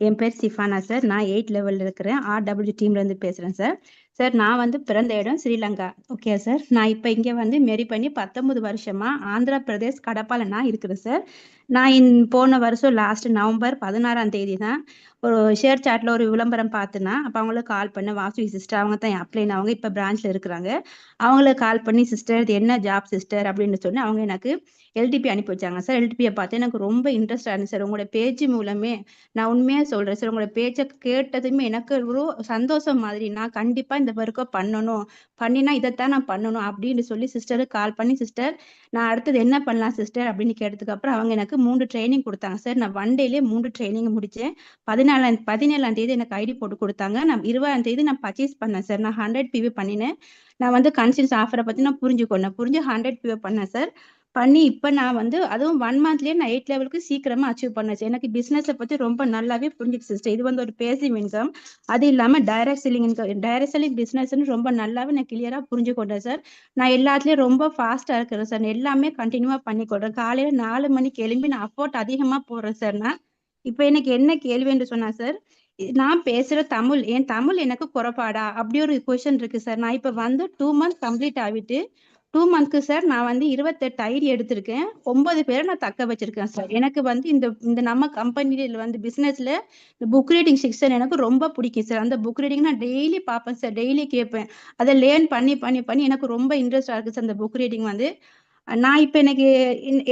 என் பேர் சிஃபானா சார். நான் எயிட் லெவலில் இருக்கிறேன். ஆர்டபிள்யூ டீம்லேருந்து பேசுகிறேன் சார். சார் நான் வந்து பிறந்த இடம் ஸ்ரீலங்கா. ஓகே சார் நான் இப்போ இங்கே வந்து மெரி பண்ணி பத்தொன்பது வருஷமாக ஆந்திரா பிரதேஷ் கடப்பால நான் இருக்கிறேன் சார் நான் இன் போன வருஷம் லாஸ்ட் நவம்பர் பதினாறாம் தேதி தான் ஒரு ஷேர் சாட்டில் ஒரு விளம்பரம் பார்த்துனா அப்போ அவங்களுக்கு கால் பண்ண வாசுவி சிஸ்டர் அவங்க தான் அப்ளைன் அவங்க இப்போ பிரான்ச்சில் இருக்கிறாங்க. அவங்களுக்கு கால் பண்ணி சிஸ்டர் இது என்ன ஜாப் சிஸ்டர் அப்படின்னு சொல்லி அவங்க எனக்கு எல்டிபி அனுப்பி வச்சாங்க சார் எல்டிபியை பார்த்து எனக்கு ரொம்ப இன்ட்ரெஸ்டாக இருந்துச்சு சார் உங்களோட பேச்சு மூலமே நான் உண்மையாக சொல்கிறேன் சார் உங்களோட பேச்சை கேட்டதுமே எனக்கு ஒரு சந்தோஷம் மாதிரி. நான் கண்டிப்பாக இந்த ஒர்க்கை பண்ணணும். பண்ணினா இதைத்தான் நான் பண்ணணும் அப்படின்னு சொல்லி சிஸ்டருக்கு கால் பண்ணி சிஸ்டர் நான் அடுத்தது என்ன பண்ணலாம் சிஸ்டர் அப்படின்னு கேட்டதுக்கு அப்புறம் அவங்க எனக்கு மூன்று ட்ரைனிங் கொடுத்தாங்க. சார் நான் ஒன் டேலேயே மூன்று ட்ரைனிங் முடித்தேன் பதினாலாம் பதினேழாம் தேதி எனக்கு ஐடி போட்டு கொடுத்தாங்க. நான் இருபதாம் தேதி நான் பர்ச்சேஸ் பண்ணேன் சார் நான் ஹண்ட்ரட் பிவி பண்ணினேன். நான் வந்து கன்சியன்ஸ் ஆஃபரை பற்றி நான் புரிஞ்சுக்கொண்டேன். புரிஞ்சு ஹண்ட்ரட் பிவி பண்ணேன் சார் பண்ணி இப்போ நான் வந்து அதுவும் ஒன் மந்த்லயே நான் எயிட் லெவலுக்கு சீக்கிரமா அச்சீவ் பண்ணேன். எனக்கு பிஸ்னஸை பற்றி ரொம்ப நல்லாவே புரிஞ்சுக்கு சிஸ்டர் இது வந்து ஒரு பேசிவ் இன்கம் அது இல்லாமல் direct selling income direct selling பிஸ்னஸ்னு ரொம்ப நல்லாவே நான் கிளியராக புரிஞ்சு கொண்டேன் சார் நான் எல்லாத்துலேயும் ரொம்ப ஃபாஸ்ட்டாக இருக்கிறேன் சார் எல்லாமே கண்டினியூவாக பண்ணி கொடுறேன் காலையில் நாலு மணிக்கு எழும்பி நான் அஃபோர்ட் அதிகமாக போடுறேன் சார் நான். இப்போ எனக்கு என்ன கேள்வி என்று சொன்னா சார் நான் பேசுற தமிழ் என் தமிழ் எனக்கு குறைபாடா? அப்படி ஒரு கொஷன் இருக்கு சார் நான் இப்ப வந்து டூ மந்த் கம்ப்ளீட் ஆகிட்டு டூ மந்த்க்கு சார் நான் வந்து இருபத்தெட்டு ஐடி எடுத்திருக்கேன். ஒன்பது பேரை நான் தக்க வச்சிருக்கேன் சார் எனக்கு வந்து இந்த இந்த நம்ம கம்பெனியில வந்து பிசினஸ்ல இந்த புக் ரீடிங் செக்ஷன் எனக்கு ரொம்ப பிடிக்கும் சார் அந்த புக் ரீடிங் நான் டெய்லி பார்ப்பேன் சார் டெய்லி கேட்பேன். அதை லேர்ன் பண்ணி பண்ணி பண்ணி எனக்கு ரொம்ப இன்ட்ரெஸ்டா இருக்கு சார் அந்த புக் ரீடிங் வந்து. நான் இப்ப எனக்கு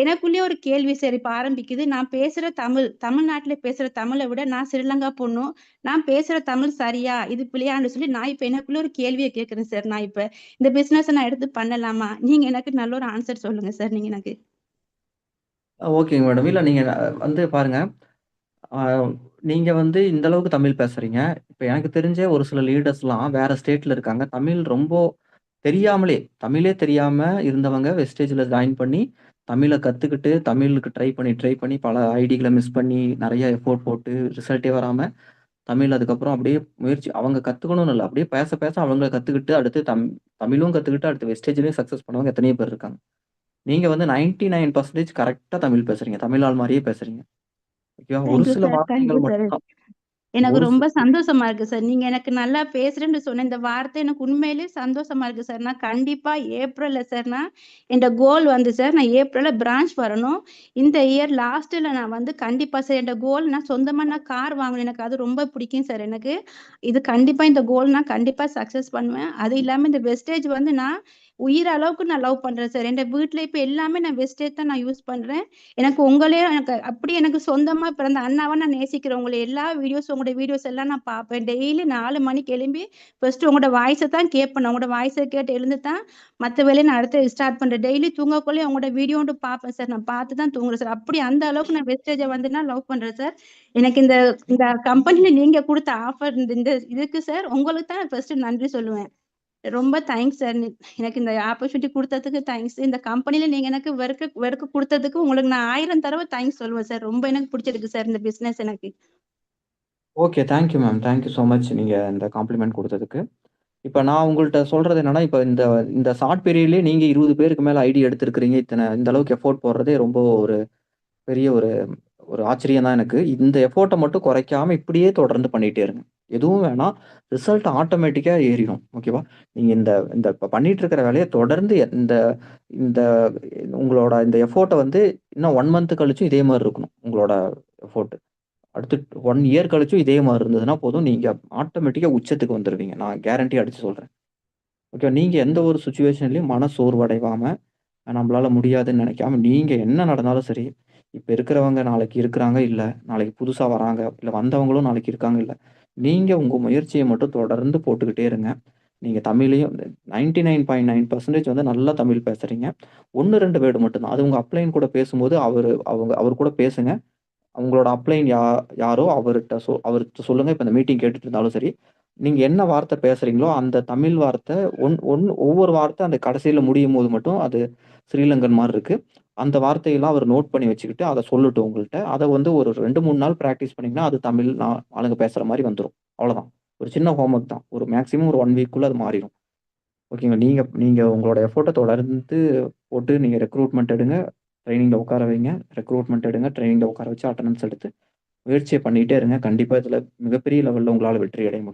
எனக்குள்ளேயே ஒரு கேள்வி சரி இப்ப ஆரம்பிக்குது. நான் பேசுற தமிழ் தமிழ்நாட்டுல பேசுற தமிழை விட நான் ஸ்ரீலங்கா பொண்ணும் நான் பேசுற தமிழ் சரியா இது பிள்ளையான்னு சொல்லி நான் இப்ப எனக்குள்ள ஒரு கேள்வியை கேட்கறேன் சார். நான் இப்ப இந்த பிசினஸ் நான் எடுத்து பண்ணலாமா? நீங்க எனக்கு நல்ல ஒரு ஆன்சர் சொல்லுங்க சார் நீங்க எனக்கு. ஓகேங்க மேடம் இல்ல நீங்க வந்து பாருங்க. நீங்க வந்து இந்த அளவுக்கு தமிழ் பேசுறீங்க. இப்ப எனக்கு தெரிஞ்ச ஒரு சில லீடர்ஸ்லாம் வேற ஸ்டேட்ல இருக்காங்க. தமிழ் ரொம்ப தெரியாமலே தமிழே தெரியாம இருந்தவங்க வெஸ்டேஜ்ல ஜாயின் பண்ணி தமிழை கத்துக்கிட்டு தமிழுக்கு ட்ரை பண்ணி ட்ரை பண்ணி பல ஐடிகளை மிஸ் பண்ணி நிறைய எஃபோர்ட் போட்டு ரிசல்ட்டே வராம தமிழ் அதுக்கப்புறம் அப்படியே முயற்சி அவங்க கத்துக்கணும்னு இல்லை அப்படியே பேச பேச அவங்க கத்துக்கிட்டு அடுத்து தம் தமிழும் கத்துக்கிட்டு அடுத்து வெஸ்டேஜ்லயும் சக்சஸ் பண்ணவங்க எத்தனையோ பேர் இருக்காங்க. நீங்க வந்து நைன்டி நைன் பர்சன்டேஜ் கரெக்டா தமிழ் பேசுறீங்க தமிழ் ஆள் மாதிரியே பேசுறீங்க. ஓகேவா? ஒரு சில வார்த்தைகள் மட்டும் எனக்கு ரொம்ப சந்தோஷமா இருக்கு சார். நீங்க எனக்கு நல்லா பேசுறேன்னு சொன்ன இந்த வார்த்தை எனக்கு உண்மையிலேயே சந்தோஷமா இருக்கு சார். நான் கண்டிப்பா ஏப்ரல்ல சார் நான் என் கோல் வந்து சார் நான் ஏப்ரல்ல பிரான்ச் வரணும். இந்த இயர் லாஸ்ட்ல நான் வந்து கண்டிப்பா சார் என் கோல் நான் சொந்தமா நான் கார் வாங்கணும். எனக்கு அது ரொம்ப பிடிக்கும் சார் எனக்கு. இது கண்டிப்பா இந்த கோல் நான் கண்டிப்பா சக்சஸ் பண்ணுவேன். அது இல்லாம இந்த வெஸ்டேஜ் வந்து நான் உயிர் அளவுக்கு நான் லவ் பண்றேன் சார். என் வீட்டுல இப்ப எல்லாமே நான் வெஸ்டேஜ் தான் நான் யூஸ் பண்றேன். எனக்கு உங்களே எனக்கு அப்படி எனக்கு சொந்தமா பிறந்த அண்ணாவை நான் நேசிக்கிறேன். உங்களை எல்லா வீடியோஸ் உங்களோட வீடியோஸ் எல்லாம் நான் பார்ப்பேன். டெய்லி நாலு மணிக்கு எழும்பி ஃபர்ஸ்ட் உங்களோட வாய்ஸை தான் கேட்பேன். உங்களோட வாய்ஸை கேட்டு எழுந்து தான் மற்ற வேலையை நான் அடுத்து ஸ்டார்ட் பண்ணுறேன் டெய்லி தூங்கக்குள்ளே உங்களோட வீடியோன்னு பார்ப்பேன் சார் நான் பார்த்து தான் தூங்குறேன் சார் அப்படி அந்த அளவுக்கு நான் வெஸ்டேஜை வந்து நான் லவ் பண்றேன் சார் எனக்கு இந்த இந்த கம்பெனியில் நீங்க கொடுத்த ஆஃபர் இந்த இதுக்கு சார் உங்களுக்கு தான் ஃபர்ஸ்ட் நன்றி சொல்லுவேன். ரொம்ப தேங்க்ஸ் சார் எனக்கு இந்த ஆப்பர்ச்சுனிட்டி கொடுத்ததுக்கு தேங்க்ஸ் இந்த கம்பெனில நீங்க எனக்கு ஒர்க்கு ஒர்க்கு கொடுத்ததுக்கு உங்களுக்கு நான் ஆயிரம் தடவை தேங்க்ஸ் சொல்லுவேன் சார் ரொம்ப எனக்கு பிடிச்சிருக்கு சார் இந்த பிசினஸ் எனக்கு. Okay thank you ma'am thank you so much நீங்க இந்த காம்ப்ளிமெண்ட் கொடுத்ததுக்கு. இப்போ நான் உங்கள்கிட்ட சொல்றது என்னன்னா இப்போ இந்த இந்த ஷார்ட் பீரியட்லேயே நீங்க இருபது பேருக்கு மேல ஐடி எடுத்திருக்கிறீங்க. இத்தனை இந்த அளவுக்கு எஃபோர்ட் போடுறதே ரொம்ப ஒரு பெரிய ஒரு ஒரு ஆச்சரியம் தான் எனக்கு. இந்த எஃபோர்ட்டை மட்டும் குறைக்காம இப்படியே தொடர்ந்து பண்ணிட்டே இருங்க. எதுவும் வேணாம் ரிசல்ட் ஆட்டோமேட்டிக்காக ஏறிடும் ஓகேவா நீங்கள் இந்த இந்த இப்போ பண்ணிட்டு இருக்கிற வேலையை தொடர்ந்து இந்த இந்த உங்களோட இந்த எஃபோர்ட்டை வந்து இன்னும் ஒன் மந்த் கழிச்சும் இதே மாதிரி இருக்கணும். உங்களோட எஃபோர்ட் அடுத்து ஒன் இயர் கழிச்சும் இதே மாதிரி இருந்ததுன்னா போதும். நீங்கள் ஆட்டோமேட்டிக்காக உச்சத்துக்கு வந்துடுவீங்க நான் கேரண்டி அடித்து சொல்கிறேன் ஓகே நீங்கள் எந்த ஒரு சுச்சுவேஷன்லையும் மன சோர்வடைவாமல் நம்மளால் முடியாதுன்னு நினைக்காம நீங்கள் என்ன நடந்தாலும் சரி இப்போ இருக்கிறவங்க நாளைக்கு இருக்கிறாங்க இல்லை நாளைக்கு புதுசாக வராங்க இல்லை வந்தவங்களும் நாளைக்கு இருக்காங்க இல்லை நீங்கள் உங்கள் முயற்சியை மட்டும் தொடர்ந்து போட்டுக்கிட்டே இருங்க. நீங்கள் தமிழையும் ninety nine point nine percentage வந்து நல்லா தமிழ் பேசுகிறீங்க ஒன்று ரெண்டு வேர்டு மட்டும்தான். அது உங்கள் அப்ளைன் கூட பேசும்போது அவர் அவங்க அவர் கூட பேசுங்க. உங்களோட அப்ளைன் யா யாரோ அவர்கிட்ட சொ அவர்கிட்ட சொல்லுங்கள் இப்போ இந்த மீட்டிங் கேட்டுட்டு இருந்தாலும் சரி நீங்கள் என்ன வார்த்தை பேசுகிறீங்களோ அந்த தமிழ் வார்த்தை ஒன் ஒன் ஒவ்வொரு வார்த்தை அந்த கடைசியில் முடியும் போது மட்டும் அது ஸ்ரீலங்கன் மாதிரி இருக்குது அந்த வார்த்தையெல்லாம் அவர் நோட் பண்ணி வச்சுக்கிட்டு அதை சொல்லட்டும் உங்கள்கிட்ட. அதை வந்து ஒரு ரெண்டு மூணு நாள் ப்ராக்டிஸ் பண்ணிங்கன்னா அது தமிழ் நான் ஆளுங்க பேசுகிற மாதிரி வந்துடும் அவ்வளோதான் ஒரு சின்ன ஹோம்ஒர்க் தான். ஒரு மேக்ஸிமம் ஒரு ஒன் வீக்குள்ளே அது மாறிடும் ஓகேங்களா நீங்கள் நீங்கள் உங்களோட எஃபோர்ட்டை தொடர்ந்து போட்டு நீங்கள் ரெக்ரூட்மெண்ட் எடுங்க. ட்ரைனிங்கில் உட்கார வைங்க ரெக்ரூட்மெண்ட் எடுங்க ட்ரைனிங்கில் உட்கார வச்சு அட்டண்டன்ஸ் எடுத்து முயற்சியை பண்ணிகிட்டே இருங்க. கண்டிப்பாக இதில் மிகப்பெரிய லெவலில் உங்களால் வெற்றி அடைய முடியும்.